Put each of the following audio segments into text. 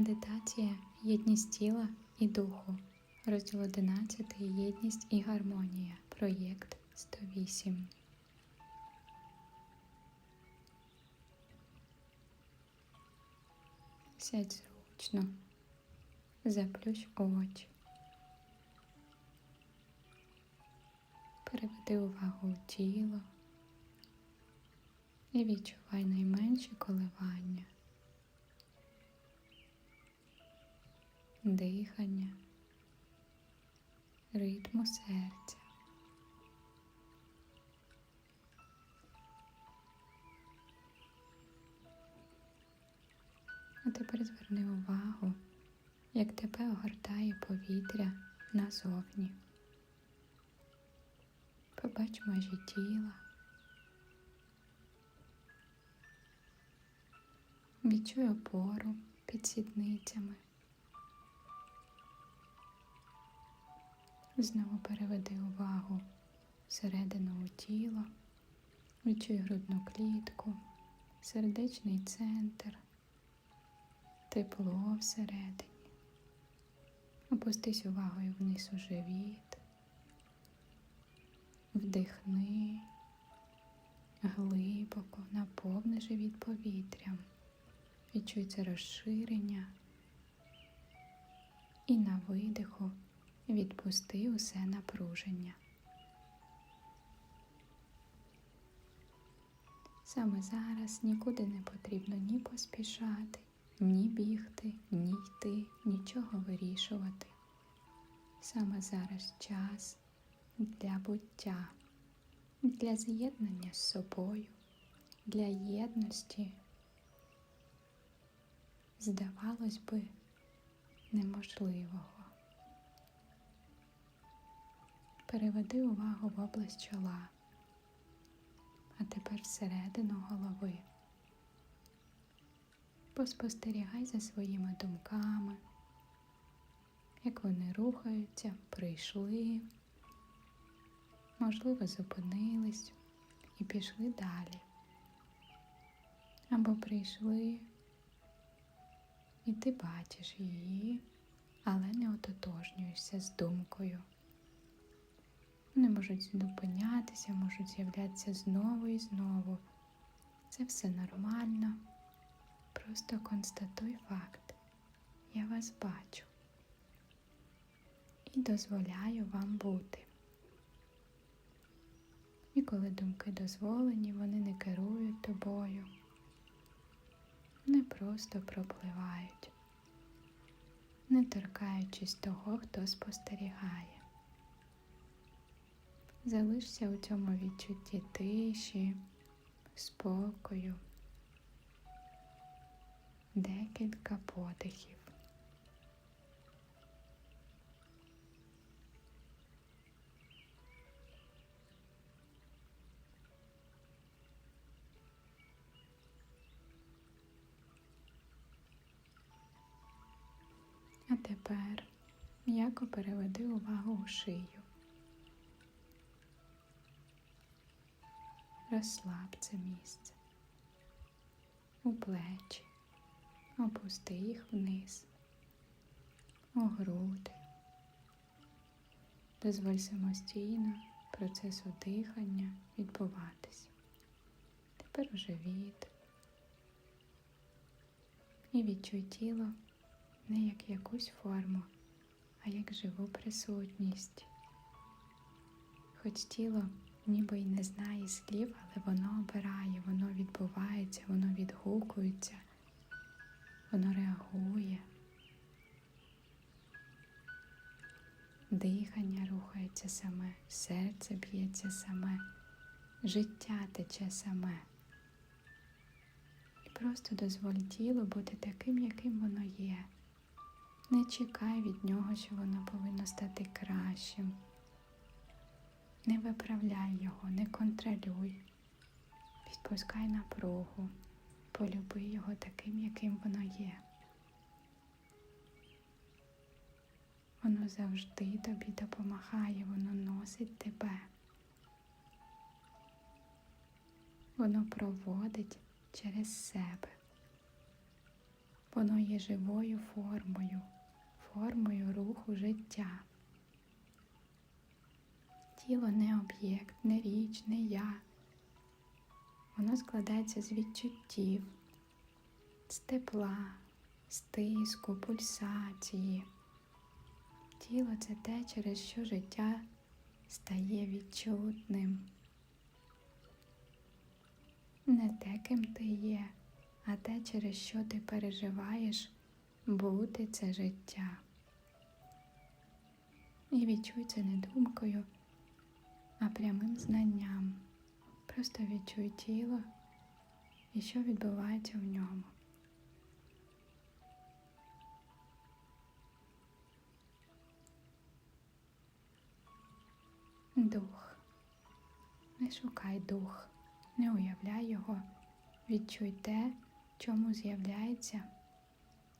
Медитація єдність тіла і духу. Розділ 11 Єдність і гармонія. Проєкт 108. Сядь зручно. Заплющ очі. Переведи увагу у тіло і відчувай найменші коливання. Дихання, ритму серця. А тепер зверни увагу, як тебе огортає повітря назовні. Побач межі тіла. Відчуй опору під сідницями. Знову переведи увагу всередину у тіло, відчуй грудну клітку, сердечний центр, тепло всередині. Опустись увагою вниз у живіт, вдихни глибоко, наповни живіт повітрям, відчуй це розширення і на видиху. Відпусти усе напруження. Саме зараз нікуди не потрібно ні поспішати, ні бігти, ні йти, нічого вирішувати. Саме зараз час для буття, для з'єднання з собою, для єдності. Здавалось би, неможливого. Переведи увагу в область чола, а тепер всередину голови. Поспостерігай за своїми думками, як вони рухаються, прийшли, можливо, зупинились і пішли далі. Або прийшли, і ти бачиш її, але не ототожнюєшся з думкою. Вони можуть зупинятися, можуть з'являтися знову і знову. Це все нормально. Просто констатуй факт. Я вас бачу і дозволяю вам бути. І коли думки дозволені, вони не керують тобою, вони просто пропливають, не торкаючись того, хто спостерігає. Залишся у цьому відчутті тиші, спокою, декілька подихів. А тепер м'яко переведи увагу у шию. Розслаб це місце, у плечі, опусти їх вниз, у груди. Дозволь самостійно процесу дихання відбуватися. Тепер у живіт. І відчуй тіло не як якусь форму, а як живу присутність. Хоч тіло ніби й не знає слів, але воно обирає, воно відбувається, воно відгукується, воно реагує. Дихання рухається саме, серце б'ється саме, життя тече саме. І просто дозволь тілу бути таким, яким воно є. Не чекай від нього, що воно повинно стати кращим. Не виправляй його, не контролюй, відпускай напругу, полюби його таким, яким воно є. Воно завжди тобі допомагає, воно носить тебе. Воно проводить через себе. Воно є живою формою, формою руху життя. Тіло не об'єкт, не річ, не я. Воно складається з відчуттів, з тепла, з тиску, пульсації. Тіло це те, через що життя стає відчутним. Не те, ким ти є, а те, через що ти переживаєш бути це життя. І відчуй це не думкою, а прямим знанням. Просто відчуй тіло і що відбувається в ньому. Дух. Не шукай дух, не уявляй його, відчуй те, чому з'являється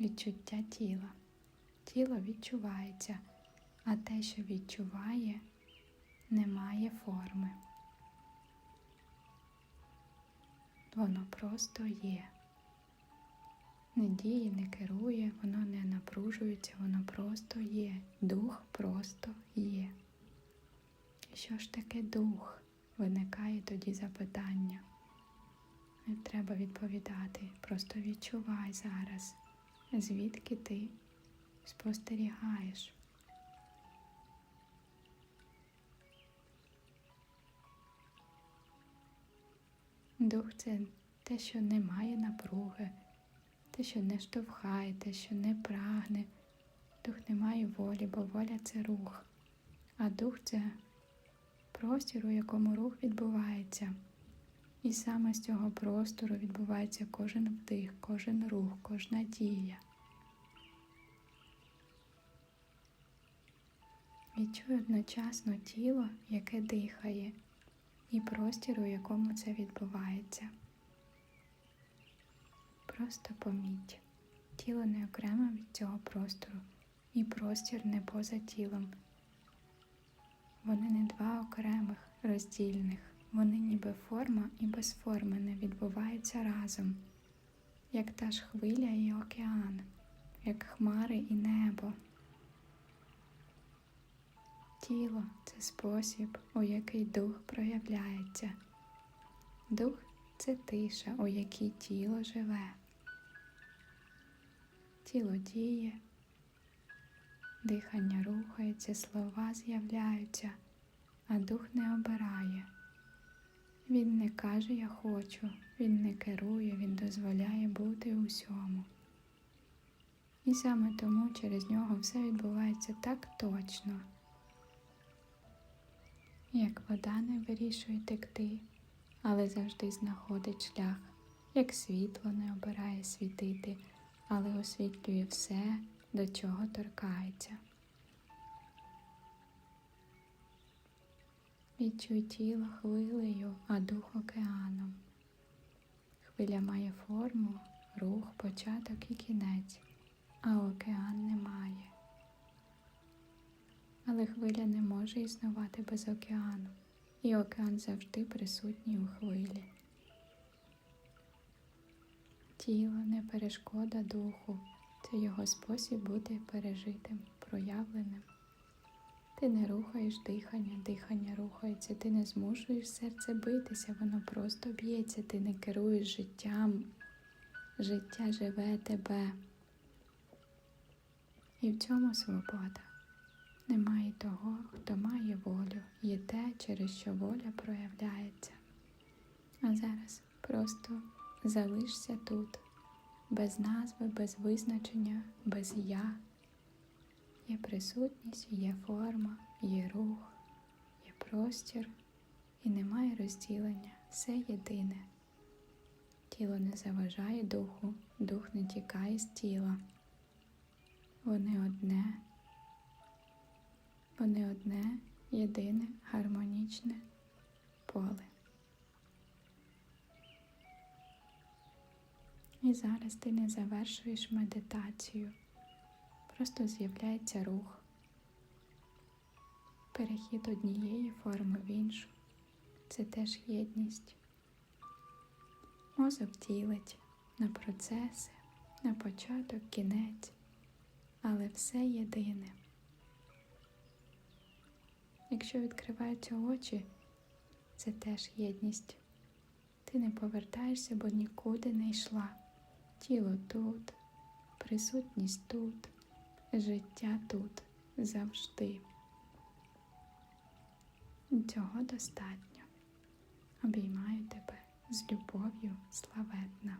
відчуття тіла. Тіло відчувається, а те, що відчуває, не має форми. Воно просто є. Не діє, не керує, воно не напружується, воно просто є. Дух просто є. Що ж таке дух? Виникає тоді запитання. Не треба відповідати, просто відчувай зараз, звідки ти спостерігаєш. Дух це те, що не має напруги, те, що не штовхає, те, що не прагне. Дух не має волі, бо воля це рух, а дух це простір, у якому рух відбувається. І саме з цього простору відбувається кожен вдих, кожен рух, кожна дія. Відчуй одночасно тіло, яке дихає, і простір, у якому це відбувається. Просто поміть, тіло не окремо від цього простору, і простір не поза тілом. Вони не два окремих роздільних, вони ніби форма і безформене відбуваються разом, як та ж хвиля і океан, як хмари і небо. Тіло це спосіб, у який дух проявляється. Дух це тиша, у якій тіло живе. Тіло діє, дихання рухається, слова з'являються, а дух не обирає. Він не каже Я хочу, він не керує, він дозволяє бути усьому. І саме тому через нього все відбувається так точно. Як вода не вирішує текти, але завжди знаходить шлях, як світло не обирає світити, але освітлює все, до чого торкається. Відчуй тіло хвилею, а дух океаном. Хвиля має форму, рух, початок і кінець, а океан не має. Але хвиля не може існувати без океану, і океан завжди присутній у хвилі. Тіло не перешкода духу, це його спосіб бути пережитим, проявленим. Ти не рухаєш дихання, дихання рухається, ти не змушуєш серце битися, воно просто б'ється, ти не керуєш життям, життя живе тебе. І в цьому свобода. Немає того, хто має волю, є те, через що воля проявляється. А зараз просто залишся тут, без назви, без визначення, без я. Є присутність, є форма, є рух, є простір і немає розділення, все єдине. Тіло не заважає духу, дух не тікає з тіла. Вони одне, вони одне, єдине, гармонічне поле. І зараз ти не завершуєш медитацію. Просто з'являється рух, перехід однієї форми в іншу. Це теж єдність. Мозок ділить на процеси, на початок, кінець, але все єдине. Якщо відкриваються очі, це теж єдність. Ти не повертаєшся, бо нікуди не йшла. Тіло тут, присутність тут, життя тут завжди. Цього достатньо. Обіймаю тебе з любов'ю славетна.